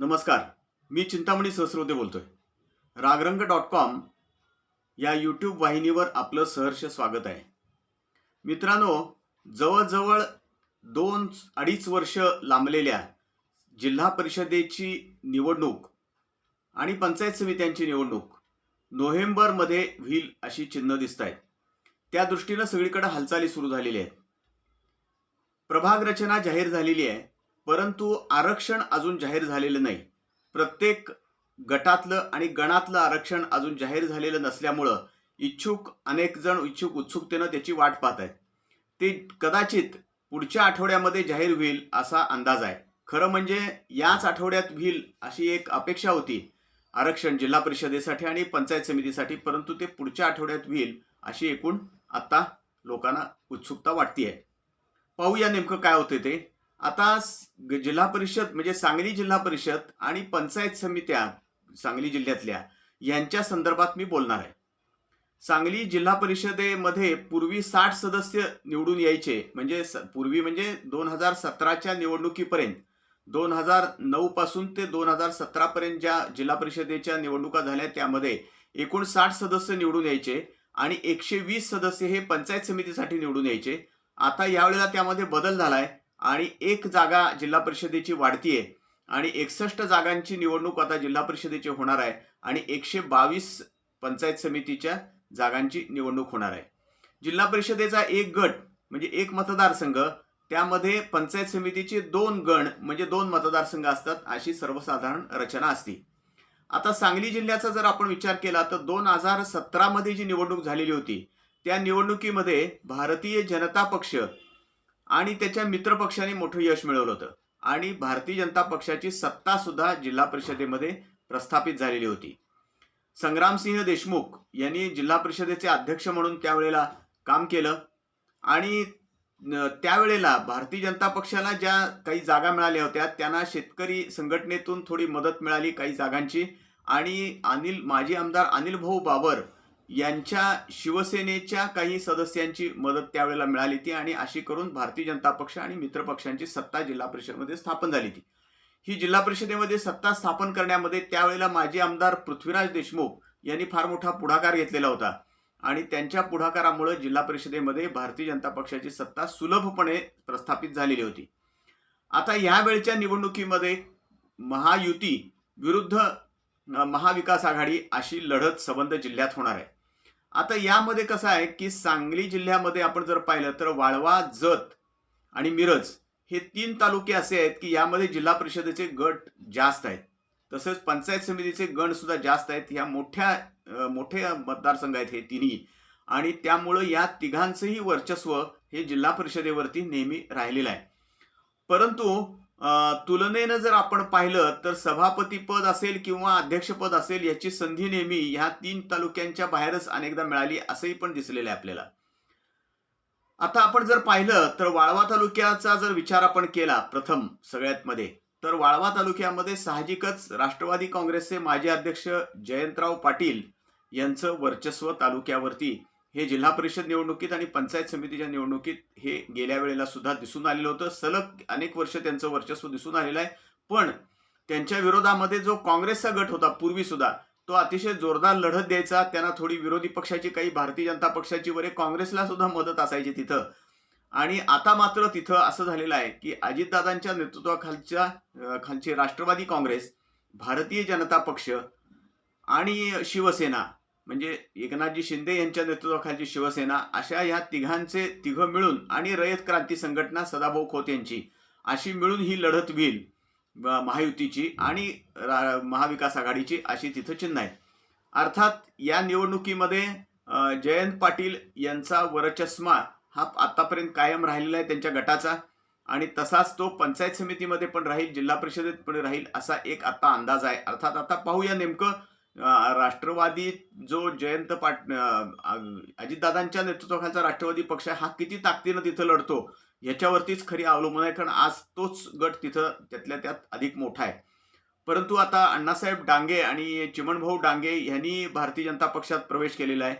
नमस्कार मी चिंतामणी सहस्रोदे बोलतोय. Ragrang dot com या यूट्यूब वाहिनीवर आपलं सहर्ष स्वागत आहे. मित्रांनो जवळजवळ दोन अडीच वर्ष लांबलेल्या जिल्हा परिषदेची निवडणूक आणि पंचायत समित्यांची निवडणूक नोव्हेंबरमध्ये व्हील अशी चिन्ह दिसत आहेत त्या दृष्टीनं सगळीकडे हालचाली सुरू झालेल्या आहेत. प्रभाग रचना जाहीर झालेली आहे. परंतु आरक्षण अजून जाहीर झालेलं नाही. प्रत्येक गटातलं आणि गणातलं आरक्षण अजून जाहीर झालेलं नसल्यामुळं इच्छुक अनेक जण इच्छुक उत्सुकतेनं त्याची वाट पाहत आहेत. ते कदाचित पुढच्या आठवड्यामध्ये जाहीर होईल असा अंदाज आहे. खरं म्हणजे याच आठवड्यात होईल अशी एक अपेक्षा होती आरक्षण जिल्हा परिषदेसाठी आणि पंचायत समितीसाठी परंतु ते पुढच्या आठवड्यात होईल अशी एकूण आत्ता लोकांना उत्सुकता वाटते आहे पाहूया नेमकं काय होते ते. आता जिल्हा परिषद म्हणजे सांगली जिल्हा परिषद आणि पंचायत समित्या सांगली जिल्ह्यातल्या यांच्या संदर्भात मी बोलणार आहे. सांगली जिल्हा परिषदेमध्ये पूर्वी साठ सदस्य निवडून यायचे म्हणजे पूर्वी म्हणजे दोन हजार सतराच्या निवडणुकीपर्यंत दोन हजार नऊ पासून ते दोन हजार सतरा पर्यंत ज्या जिल्हा परिषदेच्या निवडणुका झाल्या त्यामध्ये एकूण साठ सदस्य निवडून यायचे आणि एकशे वीस सदस्य हे पंचायत समितीसाठी निवडून यायचे. आता यावेळेला त्यामध्ये बदल झालाय. आणि एक जागा जिल्हा परिषदेची वाढतीये आणि एकसष्ट जागांची निवडणूक आता जिल्हा परिषदेची होणार आहे आणि एकशे बावीस पंचायत समितीच्या जागांची निवडणूक होणार आहे. जिल्हा परिषदेचा एक गट म्हणजे एक मतदारसंघ त्यामध्ये पंचायत समितीचे दोन गण म्हणजे दोन मतदारसंघ असतात अशी सर्वसाधारण रचना असते. आता सांगली जिल्ह्याचा जर आपण विचार केला तर दोन हजार सतरामध्ये जी निवडणूक झालेली होती त्या निवडणुकीमध्ये भारतीय जनता पक्ष आणि त्याच्या मित्रपक्षाने मोठं यश मिळवलं होतं. आणि भारतीय जनता पक्षाची सत्ता सुद्धा जिल्हा परिषदेमध्ये प्रस्थापित झालेली होती. संग्रामसिंह देशमुख यांनी जिल्हा परिषदेचे अध्यक्ष म्हणून त्यावेळेला काम केलं. आणि त्यावेळेला भारतीय जनता पक्षाला ज्या काही जागा मिळाल्या होत्या त्यांना शेतकरी संघटनेतून थोडी मदत मिळाली काही जागांची. आणि अनिल माजी आमदार अनिल भाऊ बाबर यांच्या शिवसेनेच्या काही सदस्यांची मदत त्यावेळेला मिळाली ती आणि अशी करून भारतीय जनता पक्ष आणि मित्र पक्षांची सत्ता जिल्हा परिषदेमध्ये स्थापन झाली ती ही जिल्हा परिषदेमध्ये सत्ता स्थापन करण्यामध्ये त्यावेळेला माजी आमदार पृथ्वीराज देशमुख यांनी फार मोठा पुढाकार घेतलेला होता आणि त्यांच्या पुढाकारामुळे जिल्हा परिषदेमध्ये भारतीय जनता पक्षाची सत्ता सुलभपणे प्रस्थापित झालेली होती. आता यावेळच्या निवडणुकीमध्ये महायुती विरुद्ध महाविकास आघाडी अशी लढत संबंध जिल्ह्यात होणार आहे. आता यामध्ये कसं आहे की सांगली जिल्ह्यामध्ये आपण जर पाहिलं तर वाळवा जत आणि मिरज हे तीन तालुके असे आहेत की यामध्ये जिल्हा परिषदेचे गट जास्त आहेत. तसेच पंचायत समितीचे गण सुद्धा जास्त आहेत. ह्या मोठ्या मोठे मतदारसंघ आहेत हे तिन्ही. आणि त्यामुळं या तिघांचंही वर्चस्व हे जिल्हा परिषदेवरती नेहमी राहिलेलं आहे. परंतु तुलनेनं जर आपण पाहिलं तर सभापतीपद असेल किंवा अध्यक्षपद असेल याची संधी नेहमी ह्या तीन तालुक्यांच्या बाहेरच अनेकदा मिळाली असंही पण दिसलेलं आहे आपल्याला. आता आपण जर पाहिलं तर वाळवा तालुक्याचा जर विचार आपण केला प्रथम सगळ्यात मध्ये तर वाळवा तालुक्यामध्ये साहजिकच राष्ट्रवादी काँग्रेसचे माजी अध्यक्ष जयंतराव पाटील यांचं वर्चस्व तालुक्यावरती हे जिल्हा परिषद निवडणुकीत आणि पंचायत समितीच्या निवडणुकीत हे गेल्या वेळेला सुद्धा दिसून आलेलं होतं. सलग अनेक वर्ष त्यांचं वर्चस्व दिसून आलेलं आहे. पण त्यांच्या विरोधामध्ये जो काँग्रेसचा गट होता पूर्वी सुद्धा तो अतिशय जोरदार लढत द्यायचा. त्यांना थोडी विरोधी पक्षाची काही भारतीय जनता पक्षाची वरे काँग्रेसला सुद्धा मदत असायची तिथं. आणि आता मात्र तिथं असं झालेलं आहे की अजितदादांच्या नेतृत्वाखालच्या खालची राष्ट्रवादी काँग्रेस भारतीय जनता पक्ष आणि शिवसेना म्हणजे एकनाथजी शिंदे यांच्या नेतृत्वाखालची शिवसेना अशा या तिघांचे तिघं मिळून आणि रयत क्रांती संघटना सदाभाऊ खोत यांची अशी मिळून ही लढत होईल महायुतीची आणि रा- महाविकास आघाडीची अशी तिथं चिन्ह आहे अर्थात या निवडणुकीमध्ये जयंत पाटील यांचा वरचष्मा हा आतापर्यंत कायम राहिलेला आहे त्यांच्या गटाचा आणि तसाच तो पंचायत समितीमध्ये पण राहील जिल्हा परिषदेत पण राहील असा एक आता अंदाज आहे. अर्थात आता पाहूया नेमकं राष्ट्रवादी जो जयंत पाट अजितदादांच्या नेतृत्वाखालचा राष्ट्रवादी पक्ष आहे, हा किती ताकदीनं तिथं लढतो याच्यावरतीच खरी अवलंबून आहे कारण आज तोच गट तिथं त्यातल्या त्यात अधिक मोठा आहे. परंतु आता अण्णासाहेब डांगे आणि चिमणभाऊ डांगे यांनी भारतीय जनता पक्षात प्रवेश केलेला आहे.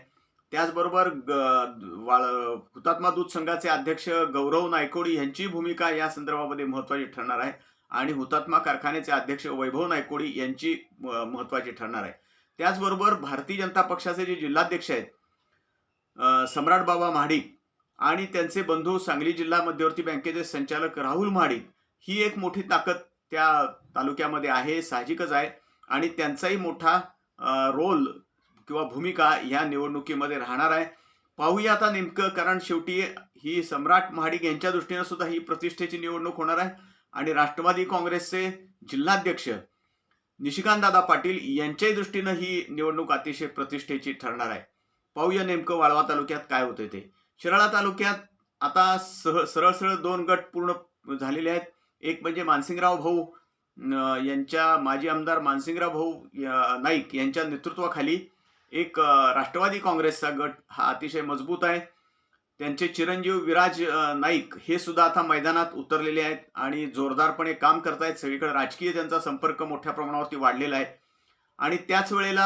त्याचबरोबर ग- हुतात्मा दूध संघाचे अध्यक्ष गौरव नायकोडी यांची भूमिका या संदर्भामध्ये महत्वाची ठरणार आहे. आणि हुतात्मा कारखान्याचे अध्यक्ष वैभव नायकोडी यांची महत्वाची ठरणार आहे. त्याचबरोबर भारतीय जनता पक्षाचे जे जिल्हाध्यक्ष आहेत सम्राट बाबा महाडिक आणि त्यांचे बंधू सांगली जिल्हा मध्यवर्ती बँकेचे संचालक राहुल महाडिक ही एक मोठी ताकद त्या तालुक्यामध्ये आहे साहजिकच आहे. आणि त्यांचाही मोठा रोल किंवा भूमिका ह्या निवडणुकीमध्ये राहणार आहे. पाहूया आता नेमकं कारण शेवटी ही सम्राट महाडिक यांच्या दृष्टीनं सुद्धा ही प्रतिष्ठेची निवडणूक होणार आहे. आणि राष्ट्रवादी काँग्रेसचे जिल्हाध्यक्ष निशिकांत दादा पाटील यांच्याही दृष्टीनं ही निवडणूक अतिशय प्रतिष्ठेची ठरणार आहे. पाहूया नेमकं वाळवा तालुक्यात काय होतंय ते. शिराळा तालुक्यात आता सह सरळ सरळ दोन गट पूर्ण झालेले आहेत. एक म्हणजे मानसिंगराव भाऊ यांच्या माजी आमदार मानसिंगराव भाऊ नाईक यांच्या नेतृत्वाखाली एक राष्ट्रवादी काँग्रेसचा गट हा अतिशय मजबूत आहे. त्यांचे चिरंजीव विराज नाईक हे सुद्धा आता मैदानात उतरलेले आहेत आणि जोरदारपणे काम करतायत. सगळीकडे राजकीय त्यांचा संपर्क मोठ्या प्रमाणावरती वाढलेला आहे. आणि त्याच वेळेला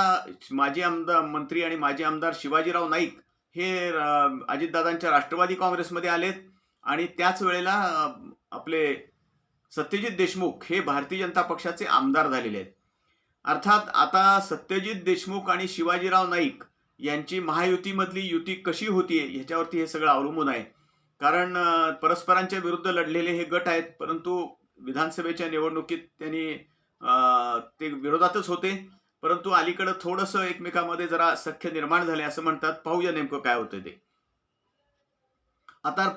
माजी आमदार मंत्री आणि माजी आमदार शिवाजीराव नाईक हे अजितदादांच्या राष्ट्रवादी काँग्रेसमध्ये आलेत. आणि त्याच वेळेला आपले सत्यजित देशमुख हे भारतीय जनता पक्षाचे आमदार झालेले आहेत. अर्थात आता सत्यजित देशमुख आणि शिवाजीराव नाईक यांची महायुतीमधली युती कशी होतीये ह्याच्यावरती हे सगळं अवलंबून आहे. कारण परस्परांच्या विरुद्ध लढलेले हे गट आहेत परंतु विधानसभेच्या निवडणुकीत त्यांनी अं, ते विरोधातच होते. परंतु अलीकडं थोडंसं एकमेकांमध्ये जरा सख्य निर्माण झाले असं म्हणतात. पाहूया नेमकं काय होतं ते. आता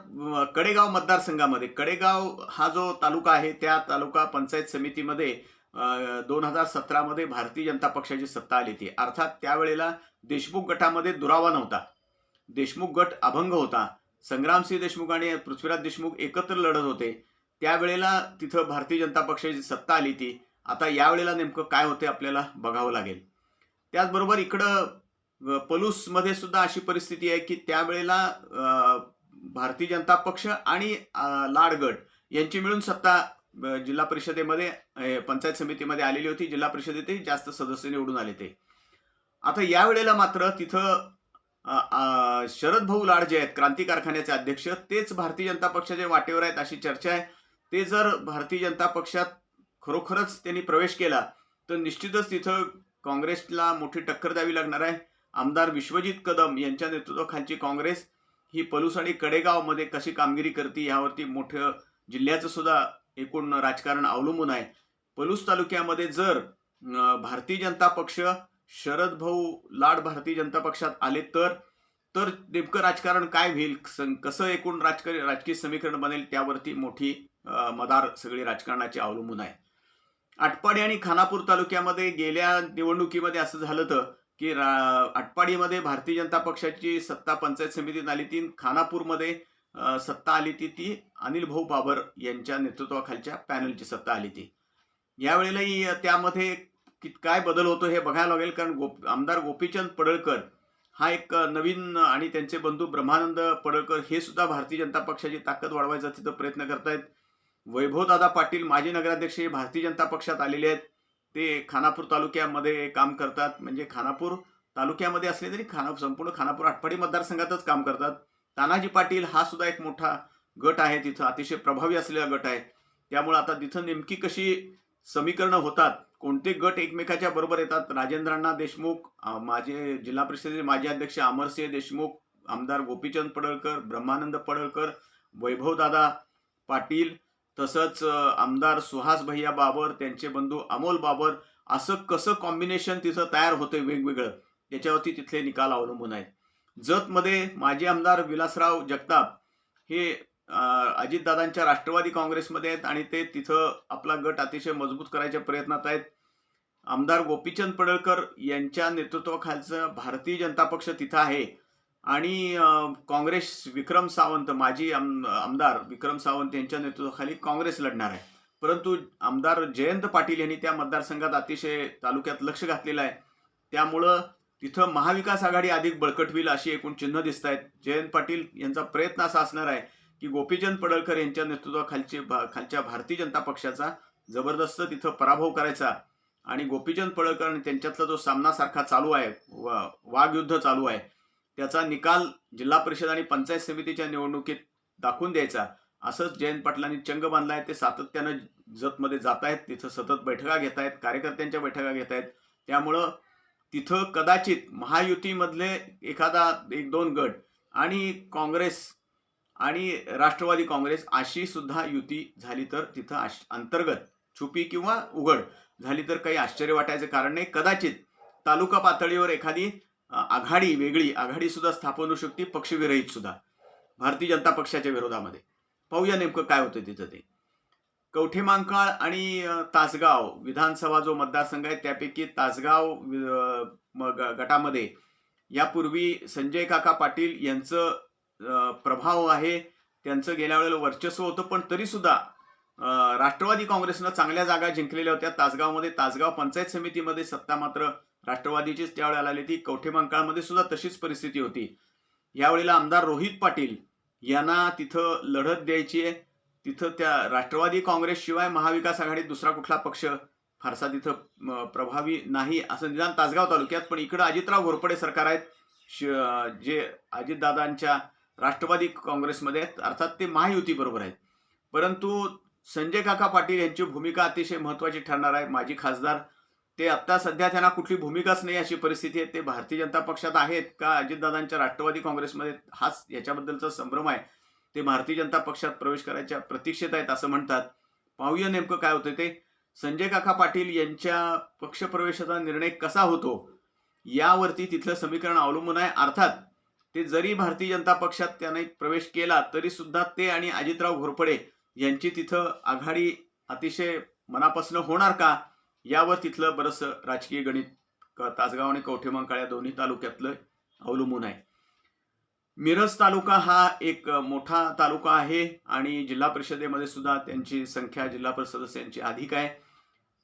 कडेगाव मतदारसंघामध्ये कडेगाव हा जो तालुका आहे त्या तालुका पंचायत समितीमध्ये दोन हजार सतरामध्ये भारतीय जनता पक्षाची सत्ता आली होती. अर्थात त्यावेळेला देशमुख गटामध्ये दुरावा नव्हता. देशमुख गट अभंग होता. संग्रामसिंह देशमुख आणि पृथ्वीराज देशमुख एकत्र लढत होते. त्यावेळेला तिथं भारतीय जनता पक्षाची सत्ता आली ती आता यावेळेला नेमकं काय होते आपल्याला बघावं लागेल. त्याचबरोबर इकडं पलूसमध्ये सुद्धा अशी परिस्थिती आहे की त्यावेळेला भारतीय जनता पक्ष आणि लाड गट यांची मिळून सत्ता जिल्हा परिषदेमध्ये पंचायत समितीमध्ये आलेली होती. जिल्हा परिषदेतही जास्त सदस्य निवडून आले ते. आता यावेळेला मात्र तिथं शरद भाऊ लाड जे आहेत क्रांती कारखान्याचे अध्यक्ष तेच भारतीय जनता पक्षाच्या वाटेवर आहेत अशी चर्चा आहे. ते जर भारतीय जनता पक्षात खरोखरच त्यांनी प्रवेश केला तर निश्चितच तिथं काँग्रेसला मोठी टक्कर द्यावी लागणार आहे. आमदार विश्वजित कदम यांच्या नेतृत्वाखालची काँग्रेस ही पलूस आणि कडेगावमध्ये कशी कामगिरी करते यावरती मोठं जिल्ह्याचं सुद्धा एकूण राजकारण अवलंबून आहे. पलूस तालुक्यामध्ये जर भारतीय जनता पक्ष शरद भाऊ लाड भारतीय जनता पक्षात आले तर तर नेमकं राजकारण काय होईल? कसं एकूण राजकीय राजकीय समीकरण बनेल? त्यावरती मोठी मदार सगळी राजकारणाची अवलंबून आहे. आटपाडी आणि खानापूर तालुक्यामध्ये गेल्या निवडणुकीमध्ये असं झालं होतं की रा- आटपाडीमध्ये भारतीय जनता पक्षाची सत्ता पंचायत समितीत आली ती खानापूरमध्ये सत्ता आली ती ती अनिल भाऊ बाबर यांच्या नेतृत्वाखालच्या पॅनलची सत्ता आली ती यावेळेलाही त्यामध्ये कित काय बदल होतो हे बघायला लागेल कारण गोप आमदार गोपीचंद पडळकर हा एक नवीन आणि त्यांचे बंधू ब्रह्मानंद पडळकर हे सुद्धा भारतीय जनता पक्षाची ताकद वाढवायचा तिथं प्रयत्न करतायत. वैभवदादा पाटील माजी नगराध्यक्ष हे भारतीय जनता पक्षात आलेले आहेत. ते खानापूर तालुक्यामध्ये काम करतात. म्हणजे खानापूर तालुक्यामध्ये असले तरी खाना संपूर्ण खानापूर आटपाडी मतदारसंघातच काम करतात. तानाजी पाटील हा सुद्धा एक मोठा गट आहे. तिथं अतिशय प्रभावी असलेला गट आहे. त्यामुळे आता तिथं नेमकी कशी समीकरणं होतात कोणते गट एकमेकाच्या बरोबर येतात? राजेंद्रांना देशमुख माझे जिल्हा परिषदेचे माजी अध्यक्ष अमरसिंह देशमुख आमदार गोपीचंद पडळकर ब्रह्मानंद पडळकर वैभवदादा पाटील तसंच आमदार सुहास भैया बाबर त्यांचे बंधू अमोल बाबर असं कसं कॉम्बिनेशन तिथं तयार होतं वेगवेगळं याच्यावरती तिथले निकाल अवलंबून आहेत. जतमध्ये माजी आमदार विलासराव जगताप हे अजितदादांच्या राष्ट्रवादी काँग्रेसमध्ये आहेत आणि ते तिथं आपला गट अतिशय मजबूत करायच्या प्रयत्नात आहेत. आमदार गोपीचंद पडळकर यांच्या नेतृत्वाखालचं भारतीय जनता पक्ष तिथं आहे. आणि काँग्रेस विक्रम सावंत माजी आम- आमदार विक्रम सावंत यांच्या नेतृत्वाखाली काँग्रेस लढणार आहे. परंतु आमदार जयंत पाटील यांनी त्या मतदारसंघात अतिशय तालुक्यात लक्ष घातलेलं आहे. त्यामुळं तिथं महाविकास आघाडी अधिक बळकट होईल अशी एकूण चिन्ह दिसत आहेत जयंत पाटील यांचा प्रयत्न असा असणार आहे की गोपीचंद पडळकर यांच्या नेतृत्वाखालचे भा- खालच्या भारतीय जनता पक्षाचा जबरदस्त तिथं पराभव करायचा आणि गोपीचंद पडळकर आणि त्यांच्यातला जो सामना सारखा चालू आहे वा- वाघयुद्ध चालू आहे त्याचा निकाल जिल्हा परिषद आणि पंचायत समितीच्या निवडणुकीत दाखवून द्यायचा. असंच जयंत पाटलांनी चंग बांधला आहे ते सातत्यानं जतमध्ये जात आहेत तिथं सतत बैठका घेत आहेत कार्यकर्त्यांच्या बैठका घेत आहेत त्यामुळं तिथं कदाचित महायुतीमधले एखादा एक दोन गट आणि काँग्रेस आणि राष्ट्रवादी काँग्रेस अशी सुद्धा युती झाली तर तिथं आश अंतर्गत छुपी किंवा उघड झाली तर काही आश्चर्य वाटायचं कारण नाही. कदाचित तालुका पातळीवर एखादी आघाडी वेगळी आघाडी सुद्धा स्थापन होऊ शकते पक्षविरहित सुद्धा भारतीय जनता पक्षाच्या विरोधामध्ये. पाहूया नेमकं काय होतं तिथं ते. कवठेमांकाळ आणि तासगाव विधानसभा जो मतदारसंघ आहे त्यापैकी तासगाव म- ग- गटामध्ये यापूर्वी संजय काका पाटील यांचं प्रभाव आहे. त्यांचं गेल्या वेळेला वर्चस्व होतं पण तरीसुद्धा राष्ट्रवादी काँग्रेसनं चांगल्या जागा जिंकलेल्या होत्या. तासगावमध्ये तासगाव पंचायत समितीमध्ये सत्ता मात्र राष्ट्रवादीचीच त्यावेळेला आली ती कवठेमंकाळमध्ये सुद्धा तशीच परिस्थिती होती. यावेळेला आमदार रोहित पाटील यांना तिथं लढत द्यायची आहे. तिथं त्या राष्ट्रवादी काँग्रेसशिवाय महाविकास आघाडीत दुसरा कुठला पक्ष फारसा तिथं प्रभावी नाही असं निदान तासगाव तालुक्यात. पण इकडं अजितराव घोरपडे सरकार आहेत. श- जे अजितदादांच्या राष्ट्रवादी काँग्रेसमध्ये आहेत. अर्थात ते महायुतीबरोबर आहेत. परंतु संजय काका पाटील यांची भूमिका अतिशय महत्वाची ठरणार आहे. माजी खासदार ते आत्ता सध्या त्यांना कुठली भूमिकाच नाही अशी परिस्थिती आहे. ते भारतीय जनता पक्षात आहेत का? अजितदादांच्या राष्ट्रवादी काँग्रेसमध्ये हाच याच्याबद्दलचा संभ्रम आहे. ते भारतीय जनता पक्षात प्रवेश करायच्या प्रतीक्षेत आहेत असं म्हणतात. पाहूया नेमकं काय होतं ते. संजय काका पाटील यांच्या पक्षप्रवेशाचा निर्णय कसा होतो? यावरती तिथलं समीकरण अवलंबून आहे. अर्थात ते जरी भारतीय जनता पक्षात त्याने प्रवेश केला तरी सुद्धा ते आणि अजितराव घोरपडे यांची तिथं आघाडी अतिशय मनापासून होणार का? यावर तिथलं बरंच राजकीय गणित तासगाव आणि कवठेमंकाळ या दोन्ही तालुक्यातलं अवलंबून आहे. मिरज तालुका हा एक मोठा तालुका आहे आणि जिल्हा परिषदेमध्ये सुद्धा त्यांची संख्या जिल्हा परिषद सदस्यांची अधिक आहे.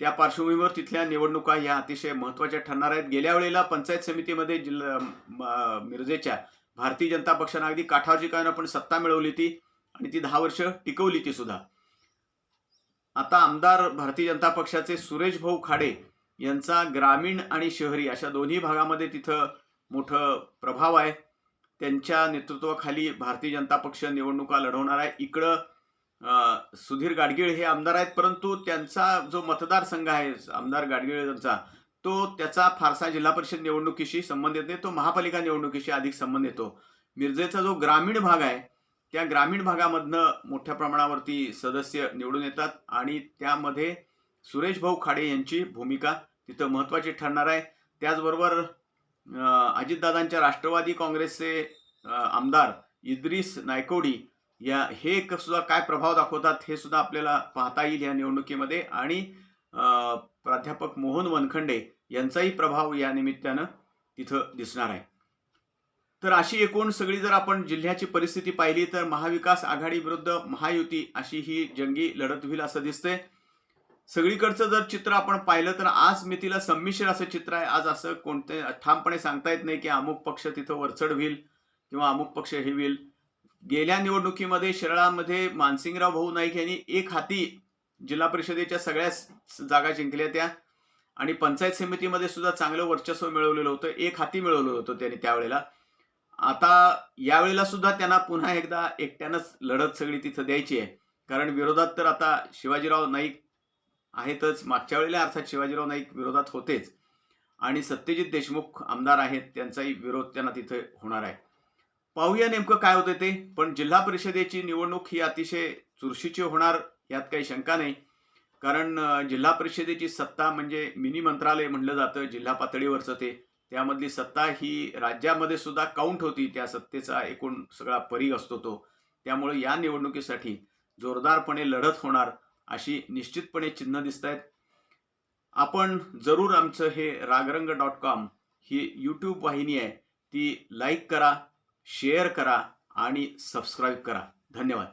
त्या पार्श्वभूमीवर तिथल्या निवडणुका ह्या अतिशय महत्त्वाच्या ठरणार आहेत. गेल्या वेळेला पंचायत समितीमध्ये जिल्हा मिरजेच्या भारतीय जनता पक्षानं अगदी काठावरची कायन पण सत्ता मिळवली ती आणि ती दहा वर्ष टिकवली ती सुद्धा. आता आमदार भारतीय जनता पक्षाचे सुरेश भाऊ खाडे यांचा ग्रामीण आणि शहरी अशा दोन्ही भागामध्ये तिथं मोठं प्रभाव आहे. त्यांच्या नेतृत्वाखाली भारतीय जनता पक्ष निवडणुका लढवणार आहे. इकडं सुधीर गाडगीळ हे आमदार आहेत परंतु त्यांचा जो मतदारसंघ आहे आमदार गाडगीळ यांचा तो त्याचा फारसा जिल्हा परिषद निवडणुकीशी संबंध येत नाही तो महापालिका निवडणुकीशी अधिक संबंध येतो. मिरजेचा जो ग्रामीण भाग आहे त्या ग्रामीण भागामधनं मोठ्या प्रमाणावरती सदस्य निवडून येतात आणि त्यामध्ये सुरेश भाऊ खाडे यांची भूमिका तिथं महत्त्वाची ठरणार आहे. त्याचबरोबर अजितदादांच्या राष्ट्रवादी काँग्रेसचे आमदार इद्रिस नायकोडी या हे एक सुद्धा काय प्रभाव दाखवतात हे सुद्धा आपल्याला पाहता येईल या निवडणुकीमध्ये. आणि अं, प्राध्यापक मोहन वनखंडे यांचाही प्रभाव या निमित्तानं तिथं दिसणार आहे. तर अशी एकूण सगळी जर आपण जिल्ह्याची परिस्थिती पाहिली तर महाविकास आघाडी विरुद्ध महायुती अशी ही जंगी लढत होईल असं दिसतंय. सगळीकडचं जर चित्र आपण पाहिलं तर आज मितीला संमिश्र असं चित्र आहे. आज असं कोणते ठामपणे सांगता येत नाही की अमुक पक्ष तिथं वरचढ होईल किंवा अमुक पक्ष हे होईल. गेल्या निवडणुकीमध्ये शिराळामध्ये मानसिंगराव भाऊ नाईक यांनी एक हाती जिल्हा परिषदेच्या सगळ्याच जागा जिंकल्या त्या आणि पंचायत समितीमध्ये सुद्धा चांगलं वर्चस्व मिळवलेलं होतं. एक हाती मिळवलं होतं त्यांनी त्यावेळेला. आता यावेळेला सुद्धा त्यांना पुन्हा एकदा एकट्यानंच लढत सगळी तिथं द्यायची आहे. कारण विरोधात तर आता शिवाजीराव नाईक आहेतच. मागच्या वेळेला अर्थात शिवाजीराव नाईक विरोधात होतेच. आणि सत्यजित देशमुख आमदार आहेत त्यांचाही विरोध त्यांना तिथे होणार आहे. पाहूया नेमकं काय होतं ते. पण जिल्हा परिषदेची निवडणूक ही अतिशय चुरशीची होणार यात काही शंका नाही. कारण जिल्हा परिषदेची सत्ता म्हणजे मिनी मंत्रालय म्हणलं जातं जिल्हा पातळीवरचं ते. त्यामधली सत्ता ही राज्यामध्ये सुद्धा काउंट होती. त्या सत्तेचा एकूण सगळा परीघ असतो तो. त्यामुळे या निवडणुकीसाठी जोरदारपणे लढत होणार. अशी निश्चितपणे चिन्ह दिसत आहेत आपण जरूर आमचं हे रागरंग डॉट कॉम ही यूट्यूब वाहिनी आहे ती लाईक करा शेअर करा आणि सबस्क्राईब करा. धन्यवाद.